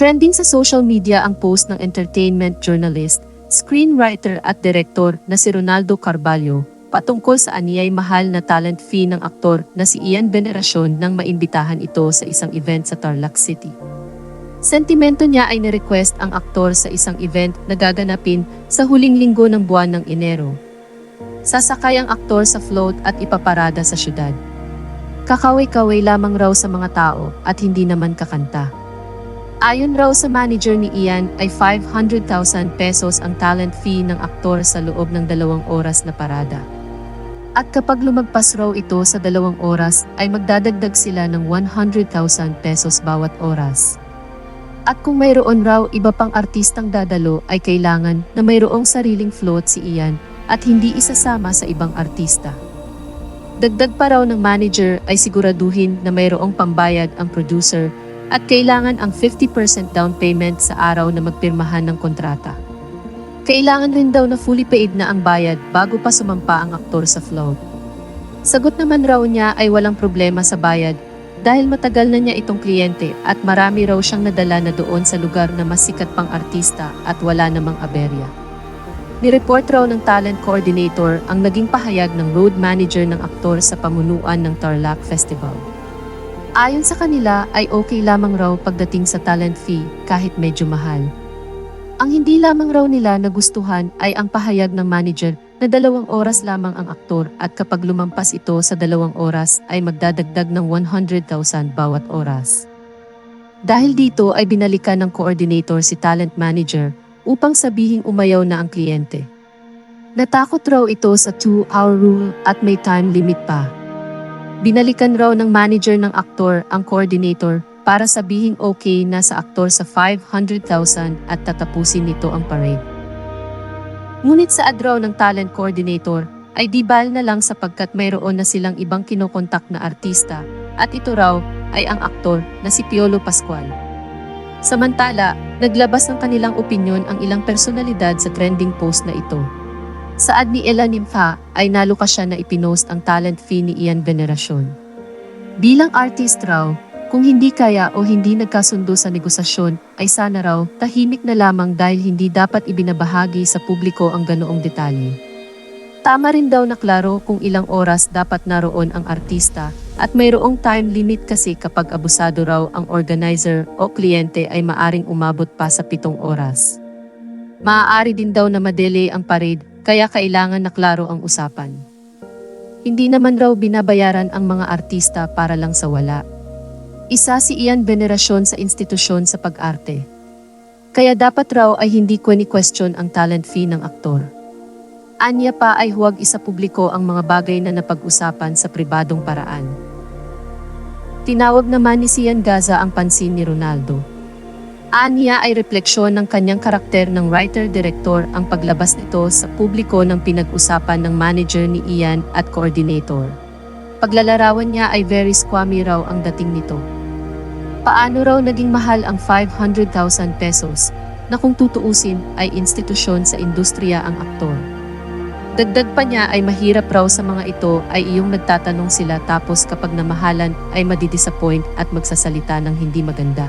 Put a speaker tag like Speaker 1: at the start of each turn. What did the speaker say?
Speaker 1: Trending sa social media ang post ng entertainment journalist, screenwriter at director na si Ronaldo Carballo patungkol sa aniyay mahal na talent fee ng aktor na si Ian Veneracion nang maimbitahan ito sa isang event sa Tarlac City. Sentimento niya ay nirequest ang aktor sa isang event na gaganapin sa huling linggo ng buwan ng Enero. Sasakay ang aktor sa float at ipaparada sa syudad. Kakaway-kaway lamang raw sa mga tao at hindi naman kakanta. Ayon raw sa manager ni Ian ay 500,000 pesos ang talent fee ng aktor sa loob ng dalawang oras na parada. At kapag lumagpas raw ito sa dalawang oras ay magdadagdag sila ng 100,000 pesos bawat oras. At kung mayroon raw iba pang artistang dadalo ay kailangan na mayroong sariling float si Ian at hindi isasama sa ibang artista. Dagdag pa raw ng manager ay siguraduhin na mayroong pambayad ang producer at kailangan ang 50% down payment sa araw na magpirmahan ng kontrata. Kailangan rin daw na fully paid na ang bayad bago pa sumampa ang aktor sa float. Sagot naman raw niya ay walang problema sa bayad dahil matagal na niya itong kliyente at marami raw siyang nadala na doon sa lugar na mas sikat pang artista at wala namang aberya. Nireport raw ng talent coordinator ang naging pahayag ng road manager ng aktor sa pamunuan ng Tarlac Festival. Ayon sa kanila ay okay lamang raw pagdating sa talent fee kahit medyo mahal. Ang hindi lamang raw nila nagustuhan ay ang pahayag ng manager na dalawang oras lamang ang aktor at kapag lumampas ito sa dalawang oras ay magdadagdag ng 100,000 bawat oras. Dahil dito ay binalikan ng coordinator si talent manager upang sabihing umayaw na ang kliyente. Natakot raw ito sa 2-hour rule at may time limit pa. Binalikan raw ng manager ng aktor ang coordinator para sabihing okay na sa aktor sa 500,000 at tatapusin nito ang parade. Ngunit sa adraw ng talent coordinator ay di bal na lang sapagkat mayroon na silang ibang kinokontak na artista at ito raw ay ang aktor na si Piolo Pascual. Samantala, naglabas ng kanilang opinyon ang ilang personalidad sa trending post na ito. Saad ni Ella ay naluka siya na ipinost ang talent fee ni Ian Veneracion. Bilang artist raw, kung hindi kaya o hindi nagkasundo sa negosasyon, ay sana raw tahimik na lamang dahil hindi dapat ibinabahagi sa publiko ang ganoong detalye. Tama rin daw na klaro kung ilang oras dapat naroon ang artista at mayroong time limit kasi kapag abusado raw ang organizer o kliyente ay maaring umabot pa sa pitong oras. Maaari din daw na madelay ang parade kaya kailangan na klaro ang usapan. Hindi naman raw binabayaran ang mga artista para lang sa wala. Isa si Ian Venerasyon sa institusyon sa pag-arte. Kaya dapat raw ay hindi question ang talent fee ng aktor. Anya pa ay huwag isa publiko ang mga bagay na napag-usapan sa pribadong paraan. Tinawag naman ni Sian Gaza ang pansin ni Ronaldo. Anya ay refleksyon ng kanyang karakter ng writer-director ang paglabas nito sa publiko ng pinag-usapan ng manager ni Ian at coordinator. Paglalarawan niya ay very squammy raw ang dating nito. Paano raw naging mahal ang 500,000 pesos na kung tutuusin ay institusyon sa industriya ang aktor. Dagdag pa niya ay mahirap raw sa mga ito ay iyong nagtatanong sila tapos kapag namahalan ay madidisappoint at magsasalita ng hindi maganda.